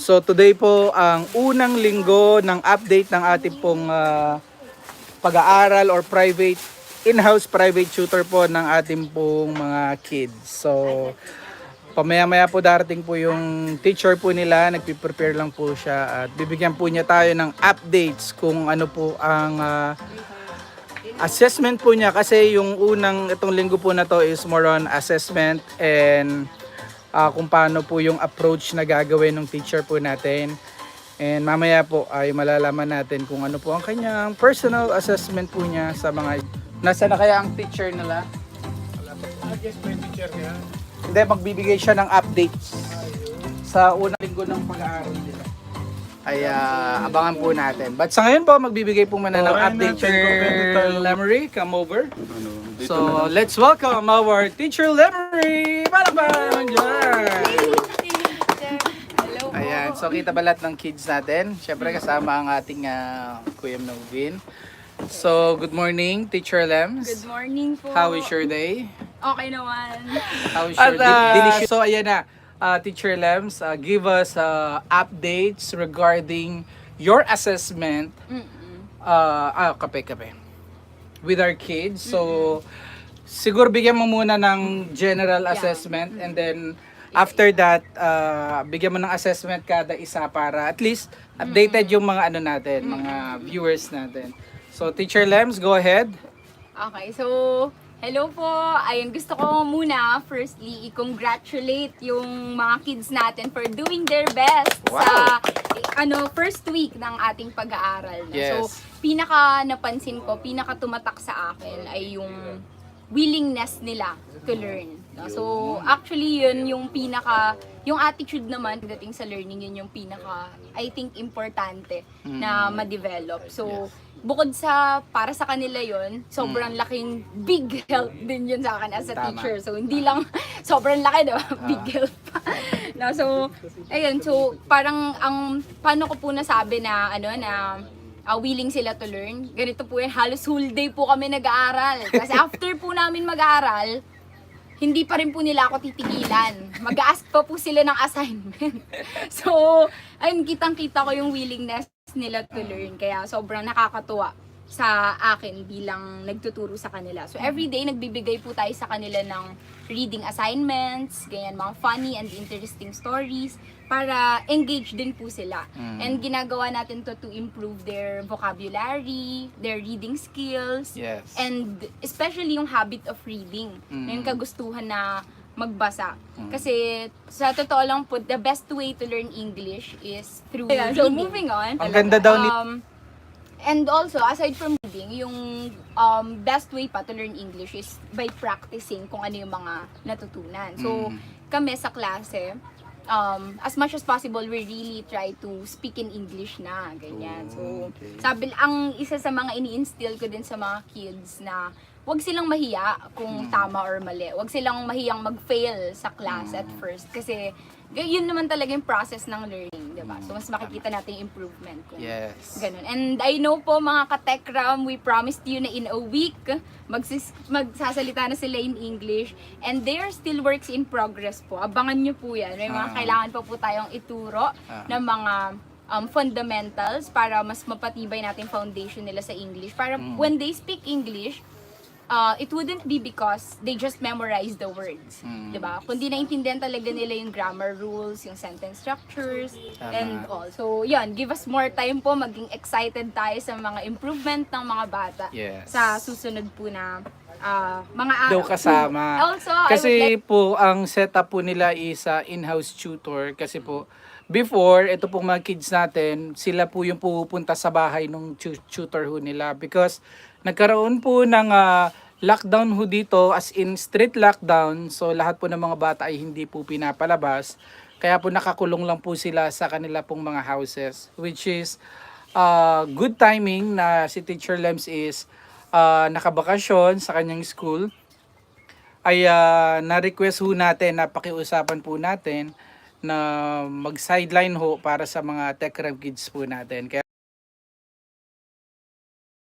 So today po ang unang linggo ng update ng ating pong ah, pag-aaral or private in-house private tutor po ng ating pong mga kids. So pamaya-maya po darating po yung teacher po nila, nagpi-prepare lang po siya at bibigyan po niya tayo ng updates kung ano po ang ah, assessment po niya kasi yung unang itong linggo po na to is more on assessment and ah, kung paano po yung approach na gagawin ng teacher po natin. And mamaya po ay malalaman natin kung ano po ang kanyang personal assessment po niya sa mga Nasaan na kaya ang teacher nila? I guess may teacher niya. Hindi, magbibigay siya ng updates sa unang linggo ng pag-aaral nila. Ay, ah, abangan po natin. But sa ngayon po, magbibigay po muna ng update. Teacher. Lemery, come over. Ano, So, let's welcome our teacher Lemery! Palabang naman dyan! Hello po. Ayan, so kita ba lahat ng kids natin? Siyempre kasama ang ating ah, Kuya Novin. So, good morning, Teacher Lems. Good morning po. How is your day? Okay naman. How is At, your ah, delicious? So, ayan na. ah, Teacher Lems, ah, give us ah, updates regarding your assessment. ah ah, kape, kape. With our kids. So, siguro bigyan mo muna ng general assessment and then after that, ah, bigyan mo ng assessment kada isa para at least updated yung mga ano natin, mga viewers natin. So, Teacher Lems, go ahead. Okay, so hello po. Ayun, gusto ko muna firstly i-congratulate yung mga kids natin for doing their best Wow. sa ano first week ng ating pag-aaral. no? Yes. So, pinaka napansin ko, pinaka tumatak sa akin ay yung willingness nila to learn. So, actually yun yung pinaka yung attitude naman dating sa learning yun yung pinaka I think importante na ma-develop. So, bukod sa para sa kanila yon sobrang laking big help din yun sa akin as a Tama. teacher. So, hindi lang sobrang laki, diba? Big help no, so, ayun. So, parang ang paano ko po nasabi na ano na ah, willing sila to learn. Ganito po yan, halos whole day po kami nag-aaral. Kasi after po namin mag-aaral, hindi pa rin po nila ako titigilan. Mag-ask pa po sila ng assignment. so, ayun, kitang-kita ko yung willingness nila to learn. Kaya sobrang nakakatuwa sa akin bilang nagtuturo sa kanila. So, every day, nagbibigay po tayo sa kanila ng reading assignments, ganyan, mga funny and interesting stories para engage din po sila. And ginagawa natin to to improve their vocabulary, their reading skills, Yes. And especially yung habit of reading. Mm. Yung kagustuhan na magbasa. Kasi sa totoo lang po, the best way to learn English is through Yeah, So reading. moving on. Ang ganda daw ni- Um, and also, aside from reading, yung um, best way pa to learn English is by practicing kung ano yung mga natutunan. So, Mm. kami sa klase, um, as much as possible, we really try to speak in English na, ganyan. So, Okay. sabi, ang isa sa mga ini-instill ko din sa mga kids na wag silang mahiya kung tama or mali. Wag silang mahiyang mag-fail sa class at first. Kasi, yun naman talaga yung process ng learning, di ba? So, mas makikita natin yung improvement. Kung Yes. Ganun. And I know po mga katekram, we promised you na in a week, magsis magsasalita na sila in English. And they are still works in progress po. Abangan nyo po yan. May mga Ah. kailangan pa po tayong ituro Ah. ng mga um, fundamentals para mas mapatibay natin foundation nila sa English. Para Mm. when they speak English, uh, it wouldn't be because they just memorize the words, Mm. 'di ba? Kundi naintindihan talaga nila yung grammar rules, yung sentence structures, Tama. and all. So, yun, give us more time po, maging excited tayo sa mga improvement ng mga bata Yes. sa susunod po na ah, mga araw. daw kasama. Also, kasi like po ang setup po nila is ah, in-house tutor kasi po before ito pong mga kids natin, sila po yung pupunta sa bahay ng tu- tutor ho nila because nagkaroon po ng ah, lockdown ho dito as in street lockdown so lahat po ng mga bata ay hindi po pinapalabas kaya po nakakulong lang po sila sa kanila pong mga houses which is uh, good timing na si Teacher Lems is uh, nakabakasyon sa kanyang school ay ah, na-request ho natin na pakiusapan po natin na mag-sideline ho para sa mga tech Rev kids po natin. Kaya